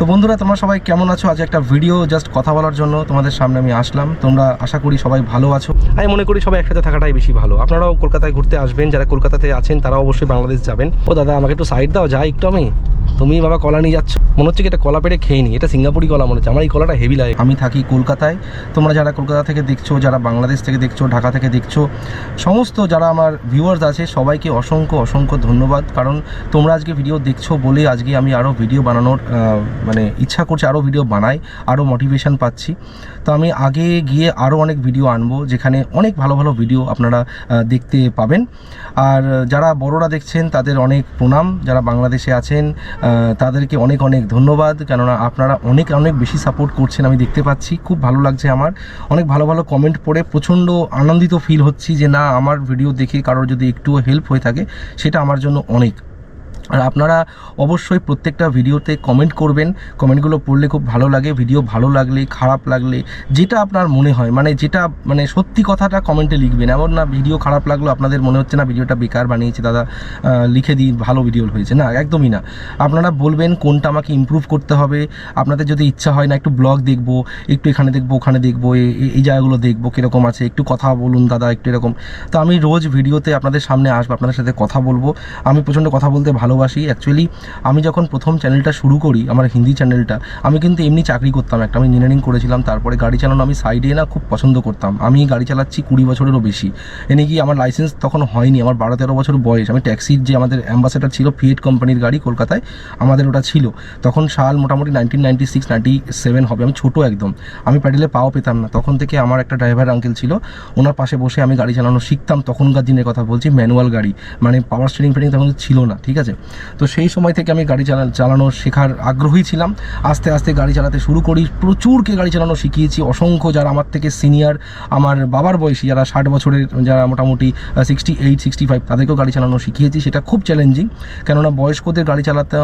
তো বন্ধুরা, তোমরা সবাই কেমন আছো? আজ একটা ভিডিও জাস্ট কথা বলার জন্য তোমাদের সামনে আমি আসলাম। তোমরা আশা করি সবাই ভালো আছো। আমি মনে করি সবাই একসাথে থাকাটাই বেশি ভালো। আপনারাও কলকাতায় ঘুরতে আসবেন। যারা কলকাতাতে আছেন তারা অবশ্যই বাংলাদেশ যাবেন। ও দাদা, আমাকে একটু সাইড দাও, যাই একটু আমি। তুমি বাবা কলা নিয়ে যাচ্ছ। মনে হচ্ছে কি এটা কলা পেড়ে খেয়ে নি, এটা সিঙ্গাপুরি কলা মনে হচ্ছে, আমার এই কলাটা হেভি লাগে আমি থাকি কলকাতায়, তোমরা যারা কলকাতা থেকে দেখছ, যারা বাংলাদেশ থেকে দেখছ, ঢাকা থেকে দেখছ, সমস্ত যারা আমার ভিউয়ার্স আছে, সবাইকে অসংখ্য অসংখ্য ধন্যবাদ। কারণ তোমরা আজকে ভিডিও দেখছ বলে আজকে আমি আরও ভিডিও বানানোর মানে ইচ্ছা করছে আরও ভিডিও বানাই আরও মোটিভেশন পাচ্ছি। তো আমি আগে গিয়ে আরও অনেক ভিডিও আনব, যেখানে অনেক ভালো ভালো ভিডিও আপনারা দেখতে পাবেন। আর যারা বড়রা দেখছেন, তাদের অনেক প্রণাম। যারা বাংলাদেশে আছেন তাদেরকে অনেক অনেক ধন্যবাদ। কেননা আপনারা অনেক অনেক বেশি সাপোর্ট করছেন, আমি দেখতে পাচ্ছি। খুব ভালো লাগছে আমার। অনেক ভালো ভালো কমেন্ট পড়ে প্রচণ্ড আনন্দিত ফিল হচ্ছি যে, না, আমার ভিডিও দেখে কারোর যদি একটুও হেল্প হয়ে থাকে, সেটা আমার জন্য অনেক। আর আপনারা অবশ্যই প্রত্যেকটা ভিডিওতে কমেন্ট করবেন। কমেন্টগুলো পড়লে খুব ভালো লাগে ভিডিও ভালো লাগলে, খারাপ লাগলে, যেটা আপনার মনে হয় মানে যেটা মানে সত্যি কথাটা কমেন্টে লিখবেন। এমন না ভিডিও খারাপ লাগল, আপনাদের মনে হচ্ছে না ভিডিওটা বেকার বানিয়েছি, দাদা লিখে দিন, ভালো ভিডিও হয়েছে। না, একদমই না। আপনারা বলবেন কোনটা আমাকে ইমপ্রুভ করতে হবে। আপনাদের যদি ইচ্ছা হয় না, একটু ব্লগ দেখব, একটু এখানে দেখব, ওখানে দেখব এই জায়গাগুলো দেখব, কীরকম আছে, একটু কথা বলুন দাদা, একটু এরকম। তো আমি রোজ ভিডিওতে আপনাদের সামনে আসব, আপনাদের সাথে কথা বলব। আমি প্রচণ্ড কথা বলতে ভালোবাসি। অ্যাকচুয়ালি আমি যখন প্রথম চ্যানেলটা শুরু করি, আমার হিন্দি চ্যানেলটা আমি কিন্তু এমনি চাকরি করতাম একটা। আমি ইঞ্জিনিয়ারিং করেছিলাম, তারপরে গাড়ি চালানো আমি সাইডে না খুব পছন্দ করতাম। আমি গাড়ি চালাচ্ছি কুড়ি বছরেরও বেশি। এনে কি আমার লাইসেন্স তখন হয়নি, আমার বারো তেরো বছর বয়স। আমি ট্যাক্সির যে আমাদের অ্যাম্বাসেডার ছিল ফিয়েট কোম্পানির গাড়ি কলকাতায়, আমাদের ওটা ছিল। তখন সাল মোটামুটি nineteen ninety six ninety seven হবে। আমি ছোটো একদম। আমি প্যাডেলে পাও পেতাম না। তখন থেকে আমার একটা ড্রাইভার আঙ্কেল ছিল। ওনার পাশে বসে আমি গাড়ি চালানো শিখতাম। তখনকার দিনের কথা বলছি ম্যানুয়াল গাড়ি। মানে পাওয়ার স্টিয়ারিং ফেরিং তখন ছিল না, ঠিক আছে? তো সেই সময় থেকে আমি গাড়ি চালা, চালানো শেখার আগ্রহী ছিলাম। আস্তে আস্তে গাড়ি চালাতে শুরু করি। প্রচুরকে গাড়ি চালানো শিখিয়েছি। অসংখ্য যারা আমার থেকে সিনিয়র, আমার বাবার বয়সী, যারা ষাট বছরের, যারা মোটামুটি সিক্সটি এইট সিক্সটি ফাইভ তাদেরকেও গাড়ি চালানো শিখিয়েছি। সেটা খুব চ্যালেঞ্জিং কেননা বয়স্কদের গাড়ি চালাতে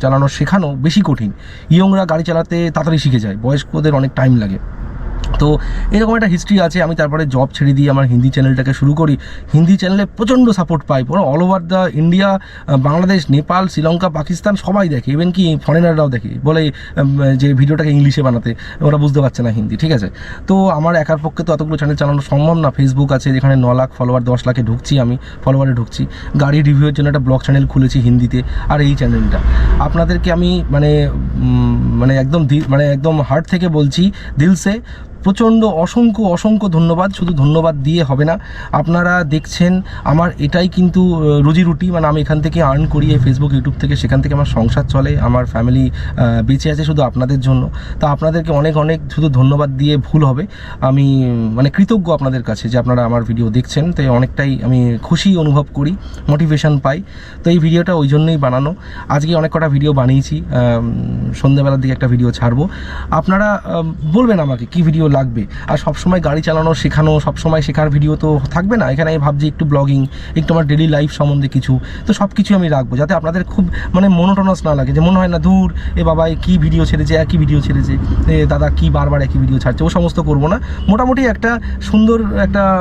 চালানো শেখানো বেশি কঠিন। ইয়ংরা গাড়ি চালাতে তাড়াতাড়ি শিখে যায়। বয়স্কদের অনেক টাইম লাগে। তো এরকম একটা হিস্ট্রি আছে, আমি তারপরে জব ছেড়ে দিয়ে আমার হিন্দি চ্যানেলটাকে শুরু করি। হিন্দি চ্যানেলে প্রচণ্ড সাপোর্ট পাই, পুরো all over the India Bangladesh Nepal Sri Lanka Pakistan সবাই দেখে ইভেন কি ফরেনাররাও দেখে, বলে যে ভিডিওটাকে ইংলিশে বানাতে, ওরা বুঝতে পারছে না হিন্দি, ঠিক আছে? তো আমার একার পক্ষে তো অতগুলো চ্যানেল চালানো সম্ভব না ফেসবুক আছে, যেখানে ন লাখ ফলোয়ার দশ লাখে ঢুকছি আমি ফলোয়ারে ঢুকছি। গাড়ি রিভিউয়ের জন্য একটা ব্লগ চ্যানেল খুলেছি হিন্দিতে, আর এই চ্যানেলটা আপনাদেরকে আমি মানে মানে একদম মানে একদম হার্ট থেকে বলছি, দিলসে প্রচণ্ড অসংখ্য অসংখ্য ধন্যবাদ। শুধু ধন্যবাদ দিয়ে হবে না, আপনারা দেখছেন আমার এটাই কিন্তু রুজি রুটি মানে আমি এখান থেকে আর্ন করি এই ফেসবুক ইউটিউব থেকে, সেখান থেকে আমার সংসার চলে, আমার ফ্যামিলি বেঁচে আছে শুধু আপনাদের জন্য। তা আপনাদেরকে অনেক অনেক শুধু ধন্যবাদ দিয়ে ভুল হবে। আমি মানে কৃতজ্ঞ আপনাদের কাছে যে আপনারা আমার ভিডিও দেখছেন, তাই অনেকটাই আমি খুশি অনুভব করি মোটিভেশন পাই। তো এই ভিডিওটা ওই জন্যই বানানো। আজকে অনেক কটা ভিডিও বানিয়েছি সন্ধ্যাবেলার দিকে একটা ভিডিও ছাড়বো। আপনারা বলবেন আমাকে কি ভিডিও লাগবে। আর সবসময় গাড়ি চালানো, শেখানো, সবসময় শেখার ভিডিও তো থাকবে না। এখানে আমি ভাবছি একটু ব্লগিং একটু আমার ডেলি লাইফ সম্বন্ধে কিছু। তো সব কিছু আমি রাখব, যাতে আপনাদের খুব মানে মনোটনাস না লাগে। যে মনে হয় না দূর এ বাবা কী ভিডিও ছেড়েছে, একই ভিডিও ছেড়েছে। এ দাদা কি বারবার একই ভিডিও ছাড়ছে? ও সমস্ত করব না। মোটামুটি একটা সুন্দর একটা,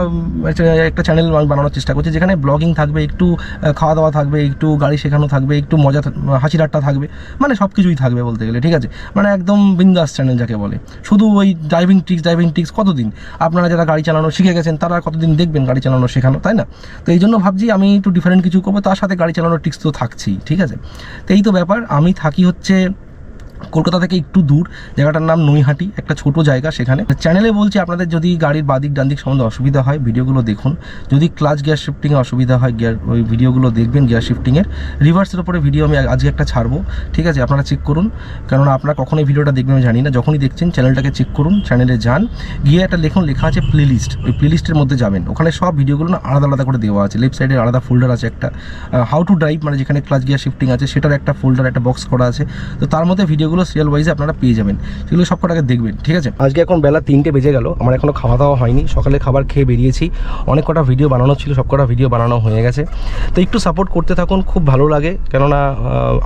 একটা- চ্যানেল বানানোর চেষ্টা করছি, যেখানে ব্লগিং থাকবে, একটু খাওয়া দাওয়া থাকবে, একটু গাড়ি শেখানো থাকবে, একটু মজা হাসি ঠাট্টা থাকবে। মানে সব কিছুই থাকবে বলতে গেলে, ঠিক আছে? মানে একদম বিন্দাস চ্যানেল যাকে বলে। শুধু ওই ড্রাইভিং ট্রিক্স ড্রাইভিং টিক্স কতদিন? আপনারা যারা গাড়ি চালানো শিখে গেছেন, তারা কতদিন দেখবেন গাড়ি চালানো শেখানো, তাই না? তো এই জন্য ভাবছি আমি একটু ডিফারেন্ট কিছু করব, তার সাথে গাড়ি চালানোর টিক্স তো থাকছেই, ঠিক আছে? তো এই তো ব্যাপার, আমি থাকি হচ্ছে কলকাতা থেকে একটু দূর, জায়গাটার নাম নৈহাটি, একটা ছোট জায়গা সেখানে। চ্যানেলে বলছি, আপনাদের যদি গাড়ির বাদিক ডান দিক সম্বন্ধে অসুবিধা হয়, ভিডিওগুলো দেখুন। যদি ক্লাচ গিয়ার শিফটিংয়ে অসুবিধা হয়, গিয়ার, ওই ভিডিওগুলো দেখবেন গিয়ার শিফটিংয়ের। রিভার্সের ওপরে ভিডিও আমি আজকে একটা ছাড়বো, ঠিক আছে? আপনারা চেক করুন। কেননা আপনারা কখনোই ভিডিওটা দেখবেন, আমি জানি না। যখনই দেখছেন, চ্যানেলটাকে চেক করুন, চ্যানেলে যান। গিয়ে একটা লেখুন, লেখা আছে প্লেলিস্ট। ওই প্লেলিস্টের মধ্যে যাবেন। ওখানে সব ভিডিওগুলো না আলাদা আলাদা করে দেওয়া আছে। লেফট সাইডে আলাদা ফোল্ডার আছে একটা। হাউ টু ড্রাইভ মানে যেখানে ক্লাচ গিয়ার শিফটিং আছে, সেটার একটা ফোল্ডার, একটা বক্স করা আছে। তো তার মধ্যে ভিডিওগুলো সিরিয়াল ওয়াইজে আপনারা পেয়ে যাবেন, সেগুলো সব কটাকে দেখবেন, ঠিক আছে? আজকে এখন বেলা তিনটে বেজে গেল, আমার এখনও খাওয়া দাওয়া হয়নি, সকালে খাবার খেয়ে বেরিয়েছি, অনেক কটা ভিডিও বানানো ছিল, সব কটা ভিডিও বানানো হয়ে গেছে। তো একটু সাপোর্ট করতে থাকুন, খুব ভালো লাগে, কেননা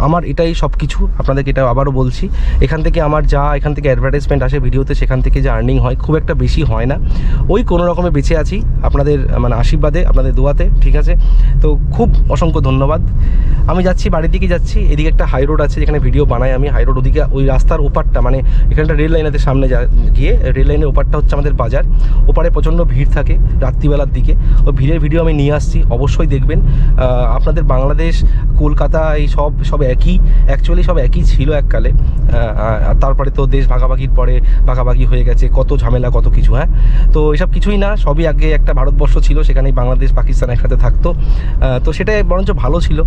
আমার এটাই সব কিছু আপনাদেরকে এটা আবারও বলছি। এখান থেকে আমার যা, এখান থেকে অ্যাডভার্টাইজমেন্ট আসে ভিডিওতে সেখান থেকে যে আর্নিং হয়, খুব একটা বেশি হয় না। ওই কোনো রকমে বেঁচে আছি, আপনাদের মানে আশীর্বাদে, আপনাদের দোয়াতে, ঠিক আছে? তো খুব অসংখ্য ধন্যবাদ। আমি যাচ্ছি, বাড়ির দিকে যাচ্ছি, এদিকে একটা হাই রোড আছে, যেখানে ভিডিও বানাই আমি হাই রোড ওদিকে ওইদিকে ওই রাস্তার ওপারটা মানে এখানটা রেল লাইনের সামনে যা, গিয়ে রেল লাইনের ওপারটা হচ্ছে আমাদের বাজার। ওপারে প্রচণ্ড ভিড় থাকে রাত্রিবেলার দিকে। ওই ভিড়ের ভিডিও আমি নিয়ে আসছি, অবশ্যই দেখবেন। আপনাদের বাংলাদেশ, কলকাতা, এই সব সব একই অ্যাকচুয়ালি সব একই ছিল এককালে। তারপরে তো দেশ ভাগাভাগির পরে ভাগাভাগি হয়ে গেছে, কত ঝামেলা, কত কিছু হ্যাঁ? তো এসব কিছুই না, সবই আগে একটা ভারতবর্ষ ছিল, সেখানেই বাংলাদেশ, পাকিস্তান একসাথে থাকতো। তো সেটাই বরঞ্চ ভালো ছিল।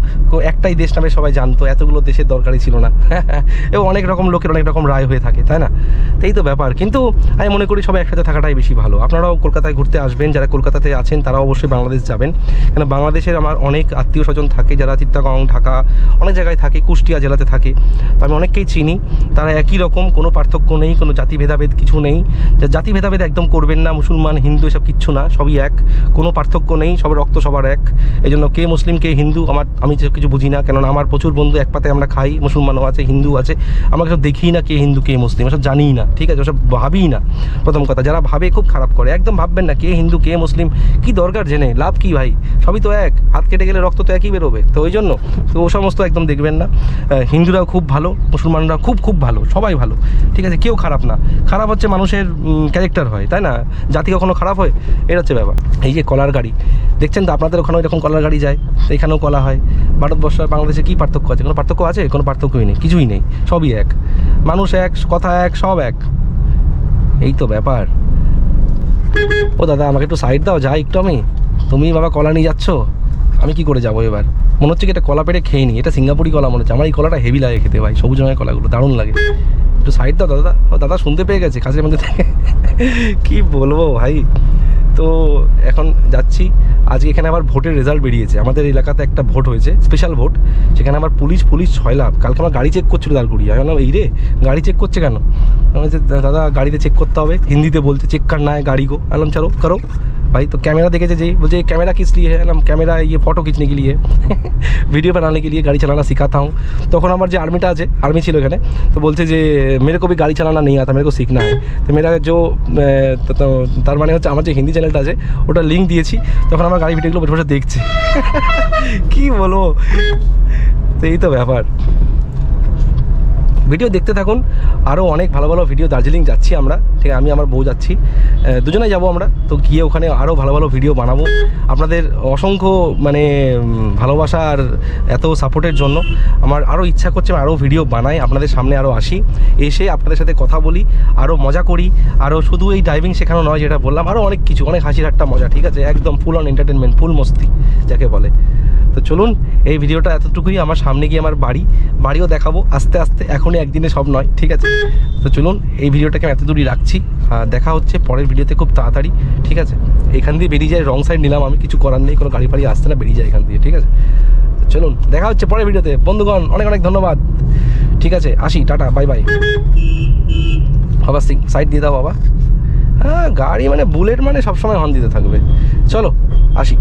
একটাই দেশ নামে সবাই জানতো, এতগুলো দেশের দরকারই ছিল না। এবং অনেক রকম লোকের অনেক রকম রায় হয়ে থাকে, তাই না? তাই তো ব্যাপার। কিন্তু আমি মনে করি সবাই একসাথে থাকাটাই বেশি ভালো। আপনারাও কলকাতায় ঘুরতে আসবেন, যারা কলকাতাতে আছেন তারাও অবশ্যই বাংলাদেশ যাবেন। কেন বাংলাদেশের আমার অনেক আত্মীয় স্বজন থাকে, যারা চিত্তাগং, ঢাকা, অনেক জায়গায় থাকে, কুষ্টিয়া জেলাতে থাকে। তো আমি অনেককেই চিনি। তারা একই রকম, কোনো পার্থক্য নেই, কোনো জাতি ভেদাভেদ কিছু নেই। জাতি ভেদাভেদ একদম করবেন না, মুসলমান, হিন্দু, এসব কিচ্ছু না, সবই এক। কোনো পার্থক্য নেই সব রক্ত সবার এক। এই জন্য কে মুসলিম, কে হিন্দু, আমার, আমি কিছু বুঝি না। কেননা আমার প্রচুর বন্ধু এক পাতে আমরা খাই, মুসলমানও আছে হিন্দু আছে। আমাকে সব দেখি না কে হিন্দু, কে মুসলিম, এসব জানিই না, ঠিক আছে? ওসব ভাবিই না। প্রথম কথা, যারা ভাবে খুব খারাপ করে, একদম ভাববেন না কে হিন্দু, কে মুসলিম, কি দরকার জেনে, লাভ কি ভাই? সবই তো এক, হাত কেটে গেলে রক্ত তো একই বেরোবে, তো ওই জন্য, তো ও সমস্ত একদম দেখবেন না। হিন্দুরাও খুব ভালো মুসলমানরা খুব খুব ভালো, সবাই ভালো, ঠিক আছে? কেউ খারাপ না। খারাপ হচ্ছে মানুষের ক্যারেক্টার হয়, তাই না? জাতি কখনো খারাপ হয়, এটা হচ্ছে ব্যাপার। এই যে কলার গাড়ি, দেখছেন তো আপনাদের ওখানে এরকম কলার গাড়ি যায় এখানেও কলা হয়। ভারতবর্ষ আর বাংলাদেশে কী পার্থক্য আছে? কোনো পার্থক্য আছে? কোনো পার্থক্যই নেই, কিছুই নেই, সবই এক। মানুষ এক, কথা এক, সব এক। এই তো ব্যাপার। ও দাদা, আমাকে একটু সাইড দাও, যাই একটু আমি। তুমি বাবা কলা নিয়ে যাচ্ছ? আমি কি করে যাব এবার? মনে হচ্ছে কি এটা কলা পেটে খেয়ে নি। এটা সিঙ্গাপুরি কলা মনে হচ্ছে। আমার এই কলাটা হেভি লাগে খেতে ভাই, সবুজ রঙের কলাগুলো, দারুণ লাগে। একটু সাইড দাও দাদা। ও দাদা শুনতে পেয়ে গেছে কাছের মধ্যে থেকে। কি বলব ভাই? তো এখন যাচ্ছি। আজকে এখানে আবার ভোটের রেজাল্ট বেরিয়েছে। আমাদের এলাকাতে একটা ভোট হয়েছে স্পেশাল ভোট। সেখানে আমার পুলিশ পুলিশ ছয় লাভ কালকে আমার গাড়ি চেক করছিল দালগুড়ি আমি বললাম, এই রে, গাড়ি চেক করছে কেন? দাদা, গাড়িতে চেক করতে হবে। হিন্দিতে বলছে চেক কার না, গাড়ি গো। আলাম চলো, করো। भाई तो कैमरा देखे थे जी बोलते कैमरा किस लिए है हम कैमरा ये फोटो खींचने के लिए वीडियो बनाने के लिए गाड़ी चलाना सिखाता हूँ তখন আমার যে আর্মিটা আছে আর্মি ছিল এখানে তো বলছে যে মেরে কো भी গাড়ি চালানা नहीं आता मेरे को सीखना है তো মেরা जो আহ, তো তো তার মানে হচ্ছে আমার যে হিন্দি চ্যানেলটা আছে ওটা লিঙ্ক দিয়েছি তখন আমার গাড়ি ভিডিওগুলো বসে বসে দেখছে কি বলবো তো এই তো ব্যাপার ভিডিও দেখতে থাকুন। আরও অনেক ভালো ভালো ভিডিও দার্জিলিং যাচ্ছি আমরা। ঠিক আমি আমার বউ যাচ্ছি। আহ, দুজনেই যাব আমরা। তো গিয়ে ওখানে আরও ভালো ভালো ভিডিও বানাবো। আপনাদের অসংখ্য মানে ভালোবাসা আর এত সাপোর্টের জন্য। আমার আরও ইচ্ছা করছে আমি আরও ভিডিও বানাই। আপনাদের সামনে আরও আসি। এসে আপনাদের সাথে কথা বলি আরও মজা করি। আরও শুধু এই ড্রাইভিং শেখানো নয় যেটা বললাম আরও অনেক কিছু অনেক হাসির একটা মজা ঠিক আছে? একদম ফুল অন এন্টারটেনমেন্ট ফুল মস্তি যাকে বলে। তো চলুন, এই ভিডিওটা এতটুকুই। আমার সামনে গিয়ে আমার বাড়ি, বাড়িও দেখাবো। আস্তে আস্তে, এখনই একদিনে সব নয়, ঠিক আছে? তো চলুন, এই ভিডিওটাকে আমি এত দূরই রাখছি দেখা হচ্ছে পরের ভিডিওতে খুব তাড়াতাড়ি, ঠিক আছে? এখান দিয়ে বেরিয়ে যায় রং সাইড নিলাম আমি, কিছু করার নেই, কোনো গাড়ি ফাড়ি আসতে না, বেরিয়ে যায় এখান দিয়ে, ঠিক আছে? চলুন, দেখা হচ্ছে পরের ভিডিওতে। বন্ধুগণ, অনেক অনেক ধন্যবাদ, ঠিক আছে? আসি, টাটা, বাই বাই। বাবা সিং সাইড দিয়ে দাও, বাবা। হ্যাঁ গাড়ি মানে বুলেট মানে সবসময় হর্ন দিতে থাকবে। চলো, আসি।